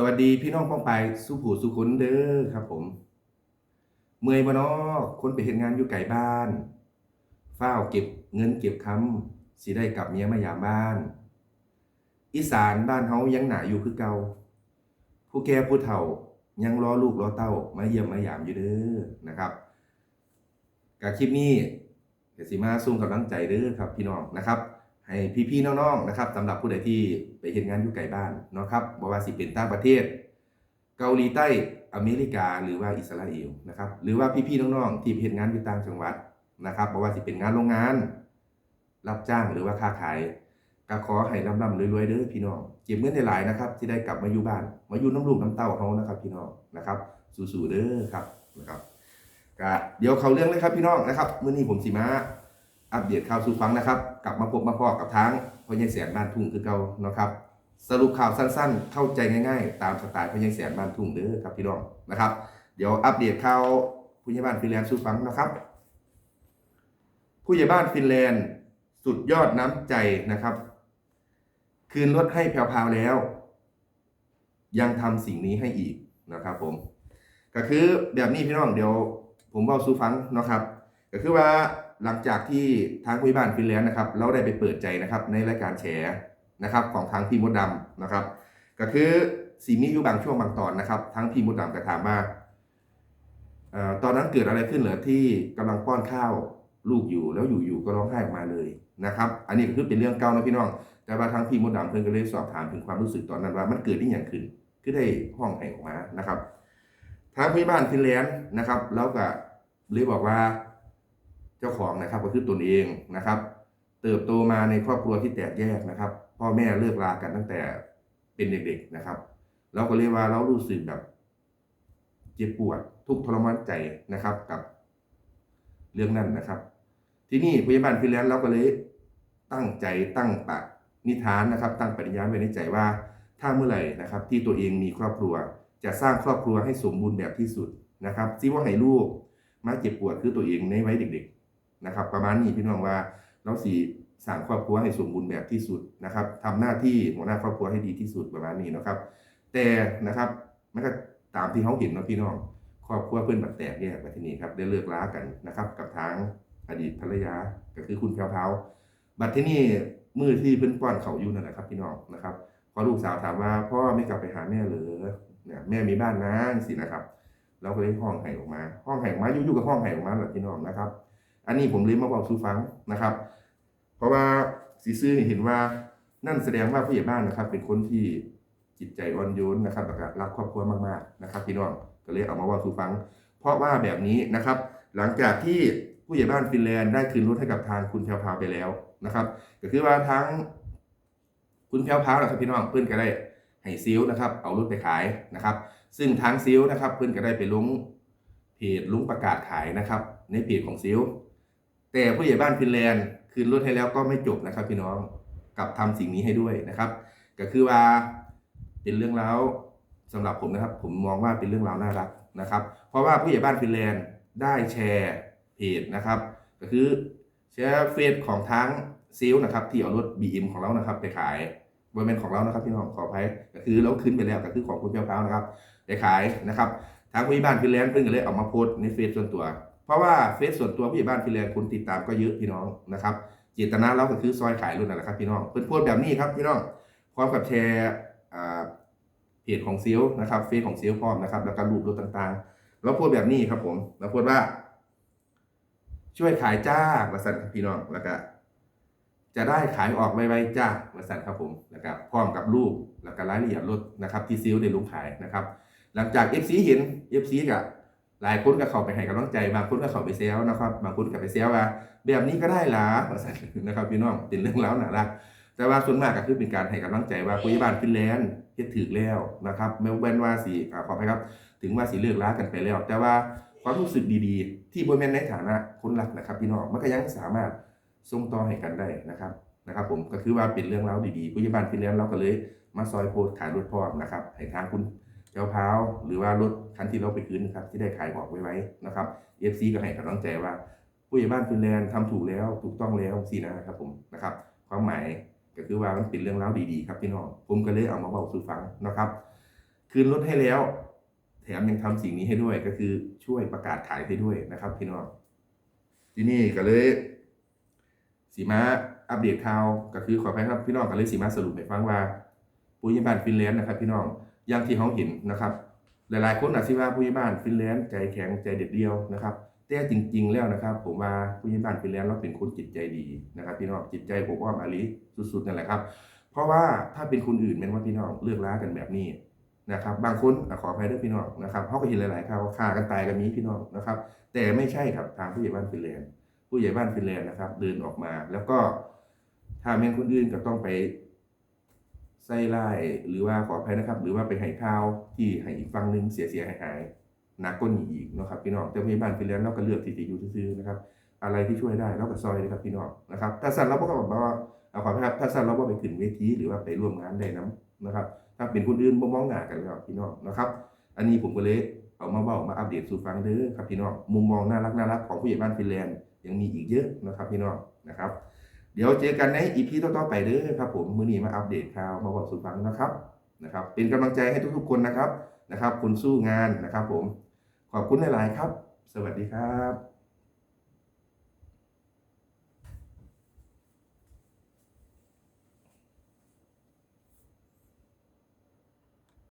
สวัสดีพี่น้องป้องไปสุผูสุขุนเด้อครับผม เมื่อยบ่นอคนไปเห็นงานอยู่ไกลบ้านเฝ้าเก็บเงินเก็บคำสิได้กลับเมียมายามบ้าน อีสานบ้านเฮายังหนาอยู่คือเก่าผู้แก่ผู้เฒ่ายังรอลูกรอเต้ามาเยี่ยมมายามอยู่เด้อนะครับกับคลิปนี้ก็สิมาส่งกำลังใจเด้อครับพี่น้องนะครับ ให้พี่ๆน้องๆนะครับสำหรับผู้ใดที่ไปเห็นงานอยู่ไกลบ้านเนาะครับบ่ว่าสิเป็นต่างประเทศ เกาหลีใต้อเมริกาหรือว่าอิสราเอลนะครับหรือว่าพี่ๆน้องๆที่ไปเห็นงานอยู่ต่างจังหวัดนะครับบ่ว่าสิเป็นงานโรงงาน รับจ้างหรือว่าค้าขายก็ขอให้ร่ำๆรวยๆเด้อพี่น้องเก็บเงินได้หลายนะครับที่ได้กลับมาอยู่บ้าน มาอยู่น้ำลูกน้ำเต้าเฮานะครับพี่น้องนะครับสู้ๆเด้อครับนะครับก็เดี๋ยวเขาเรื่องเลยครับพี่น้องนะครับเมื้อนี้ผมสิมา อัปเดตข่าวสู่ฟังนะครับ กลับมาพบมาพอกับทั้งพญายแสนบ้านทุ่งคือเก่าเนาะครับ สรุปข่าวสั้นๆ เข้าใจง่ายๆ ตามสไตล์พญายแสนบ้านทุ่งเด้อครับพี่น้องนะครับ เดี๋ยวอัปเดตข่าวผู้ใหญ่บ้านฟินแลนด์สู่ฟังนะครับ ผู้ใหญ่บ้านฟินแลนด์สุดยอดน้ำใจนะครับ คืนรถให้แพรวๆแล้ว ยังทำสิ่งนี้ให้อีกนะครับ ผม ก็คือแบบนี้พี่น้องเดี๋ยว ผมเล่าสู่ฟังเนาะครับ ก็คือว่า หลังจากที่ทางผู้บ้านฟินแลนด์นะครับเราได้ไปเปิดใจนะครับในรายการแฉนะครับของทางพี่มดดำนะครับ ก็คือสีมีอยู่บางช่วงบางตอนนะครับทั้งพี่มดดำก็ถามว่าเอ่อตอนนั้นเกิดอะไรขึ้นเหรอที่กำลังป้อนข้าวลูกอยู่แล้วอยู่ๆก็ร้องไห้ออกมาเลยนะครับ อันนี้ก็คือเป็นเรื่องเก่านะพี่น้อง แต่ว่าทางพี่มดดำเพิ่นก็เลยสอบถามถึงความรู้สึกตอนนั้นว่ามันเกิดที่อย่างขึ้นคือได้ห้องไห้ออกมานะครับทางผู้ใหญ่บ้านฟินแลนด์นะครับ แล้วก็เลยบอกว่า เจ้าของนะครับก็คือตนเองนะครับ เติบโตมาในครอบครัวที่แตกแยกนะครับ พ่อแม่เลิกรากันตั้งแต่เป็นเด็กๆนะครับ เราก็เรียกว่าเรารู้สึกแบบเจ็บปวดทุกทรมานใจนะครับกับเรื่องนั้นนะครับ ที่นี่พยาบาลฟินแลนด์เราก็เลยตั้งใจตั้งปะนิทานนะครับ ตั้งปฏิญาณไว้ในใจว่า ถ้าเมื่อไหร่นะครับ ที่ตัวเองมีครอบครัว จะสร้างครอบครัวให้สมบูรณ์แบบที่สุดนะครับซิว่าให้ลูกมาเจ็บปวดคือตัวเองในวัยเด็ก ๆ นะครับ ประมาณนี้พี่น้องว่าเราสีสร้างครอบครัวให้สมบูรณ์แบบที่สุดนะครับทำหน้าที่หัวหน้าครอบครัวให้ดีที่สุดประมาณนี้นะครับ แต่นะครับมันก็ตามที่เขาเห็นนะพี่น้องครอบครัวเพื่อนบัดแตกแยกไปที่นี่ครับได้เลิกล้ากันนะครับ กับทางอดีตภรรยาก็คือคุณแพรวพาวบัดที่นี่มือที่เพื่อนป้อนเขาอยู่นั่นแหละครับ พี่น้องนะครับพอลูกสาวถามว่าพ่อไม่กลับไปหาแม่เหรอเนี่ยแม่มีบ้านนะสินะครับเราก็เลยห้องไห่ออกมา ห้องไห่ออกมาอยู่ๆกับห้องไห่ออกมาแหละพี่น้องนะครับ อันนี้ผมเลยมาบอกสู่ฟังนะครับ เพราะว่าสีซื่อเห็นว่านั่นแสดงว่าผู้ใหญ่บ้านนะครับ เป็นคนที่จิตใจอ่อนโยนนะครับแล้วก็รักครอบครัวมากๆนะครับพี่น้องก็เลยเอามาว่าสู่ฟัง เพราะว่าแบบนี้นะครับ หลังจากที่ผู้ใหญ่บ้านฟินแลนด์ได้คืนรถให้กับทางคุณแพรวพาวไปแล้วนะครับ ก็คือว่าทั้งคุณแพรวพาวนะครับพี่น้องเพื่อนก็ได้ให้ซิลนะครับ เอารถไปขายนะครับ ซึ่งทางซิลนะครับ เพื่อนก็ได้ไปลงเพจลงประกาศขายนะครับ ในเพจของซิล แต่ผู้ใหญ่บ้านฟินแลนด์คืนรถให้แล้วก็ไม่จบนะครับ พี่น้องกลับทำสิ่งนี้ให้ด้วยนะครับ ก็คือว่าเป็นเรื่องราวสำหรับผมนะครับ ผมมองว่าเป็นเรื่องราวน่ารักนะครับ เพราะว่าผู้ใหญ่บ้านฟินแลนด์ได้แชร์เพจนะครับ ก็คือแชร์เฟซของทางซิลนะครับ ที่เอารถ BM ของเรานะครับ ไปขายบริเวณของเรานะครับพี่น้องขออภัยก็คือเราขึ้นไปแล้วก็คือของคุณเปียวเป้านะครับไปขายนะครับทางผู้ใหญ่บ้านฟินแลนด์เพิ่งก็เลยเอามาโพสต์ในเฟซส่วนตัว เพราะว่าเฟซส่วนตัวผู้ใหญ่บ้านฟินแลนด์คนติดตามก็เยอะพี่น้องนะครับเจตนาเราก็คือซอยขายรุ่นนั่นแหละครับพี่น้องเพิ่นพสต์แบบนี้ครับพี่น้องพร้อมกับแชร์เพจของซิลนะครับเฟซของซิลพร้อมนะครับแล้วก็รูปรถต่างๆเราโพสต์แบบนี้ครับผมเราโพสต์ว่า ช่วยขายจ้าประสันพี่น้องแล้วก็จะได้ขายออกไวๆจ้าบริษัทครับผมนะครับพร้อมกับรูปแล้วก็รายละเอียดรถนะครับที่ซิลได้ลงขายนะครับ หลังจาก FC เห็น FC ก็ หลายคนก็เข้าไปให้กำลังใจ บางคนก็เข้าไปเซลนะครับ บางคนก็ไปเซลว่าแบบนี้ก็ได้หรอนะครับพี่น้องเป็นเรื่องแล้วน่ารักแต่ว่าส่วนมากก็คือเป็นการให้กำลังใจว่าผู้ใหญ่บ้านฟินแลนด์เฮ็ดถึกแล้วนะครับไม่เว้นว่าสีขออภัยครับ ถึงว่าสีเลิกล้ากันไปแล้ว แต่ว่าความรู้สึกดีๆ ที่บริเวณในฐานะคนรักนะครับ พี่น้องมันก็ยังสามารถส่งต่อให้กันได้นะครับนะครับ ผมก็คือว่าเป็นเรื่องราดีๆผู้ใหญ่บ้านฟินแลนด์เราก็เลย มาซอยโพสขายรถพร้อมนะครับให้ทางคุณ เจ้าพร้าหรือว่ารถคันที่เราไปคืนนะครับที่ได้ขายบอกไว้ไว้นะครับ FC ก็ให้กำลังใจว่า ผู้ใหญ่บ้านฟินแลนด์ทำถูกแล้วถูกต้องแล้วสินะครับผมนะครับความหมายก็คือว่ามันเป็นเรื่องราวดีๆครับพี่น้องผมก็เลยเอามาบอกสู่ฟังนะครับ คืนรถให้แล้ว แถมยังทำสิ่งนี้ให้ด้วยก็คือช่วยประกาศขายให้ด้วยนะครับ พี่น้องที่นี่ก็เลยสีมาอัปเดตข่าวก็คือขออภัยครับพี่น้องก็เลยสีมาสรุปให้ฟังว่าผู้ใหญ่บ้านฟินแลนด์นะครับ พี่น้อง อย่างที่เขาเห็นนะครับ หลายๆ คนอาจจะว่าผู้ใหญ่บ้านฟินแลนด์ใจแข็งใจเด็ดเดียวนะครับ แต่จริง ๆ แล้วนะครับ ผมว่าผู้ใหญ่บ้านฟินแลนด์เราเป็นคนจิตใจดีนะครับพี่น้องจิตใจผมอ้อมอารีสุดๆนั่นแหละครับ เพราะว่าถ้าเป็นคนอื่นแม้นว่าพี่น้องเลือกล้ากันแบบนี้นะครับบางคนขออภัยด้วยพี่น้องนะครับเขาก็เห็นหลายๆข่าวฆ่ากันตายกันมีพี่น้องนะครับ แต่ไม่ใช่ครับทางผู้ใหญ่บ้านฟินแลนด์ผู้ใหญ่บ้านฟินแลนด์นะครับ เดินออกมาแล้วก็ถ้าเป็นคนอื่นก็ต้องไป ใส่ไล่หรือว่าขออภัยนะครับ หรือว่าไปให้ข่าวที่ให้อีกฝั่งหนึงเสียเสียหายหายหนักก้นอีกนะครับพี่น้องแต่ผู้ใหญ่บ้านฟินแลนด์เราก็เลือกที่จะอยู่ซื่อๆนะครับ อะไรที่ช่วยได้เราก็ซอยนะครับพี่น้องนะครับถ้าสั่นเราก็บอกว่าเอาขออภัยครับถ้าสั่นเราก็ไปขึ้นเวทีหรือว่าไปร่วมงานได้น้ำนะครับ ถ้าเป็นคนอื่นมองหน้ากันแล้วพี่น้องนะครับอันนี้ผมก็เลยเอามาเบ้ามาอัปเดตสู่ฟังเด้อครับพี่น้องมุมมองน่ารักน่ารักของผู้ใหญ่บ้านฟินแลนด์ยังมีอีกเยอะนะครับพี่น้องนะครับ เดี๋ยวเจอกันในอีพีต่อๆไปเด้อครับผมมือนี้มาอัปเดตข่าวมาบอกสู่ฟังนะครับนะครับ เป็นกำลังใจให้ทุกๆคนนะครับนะครับคนสู้งานนะครับ ผมขอบคุณหลายๆครับ สวัสดีครับ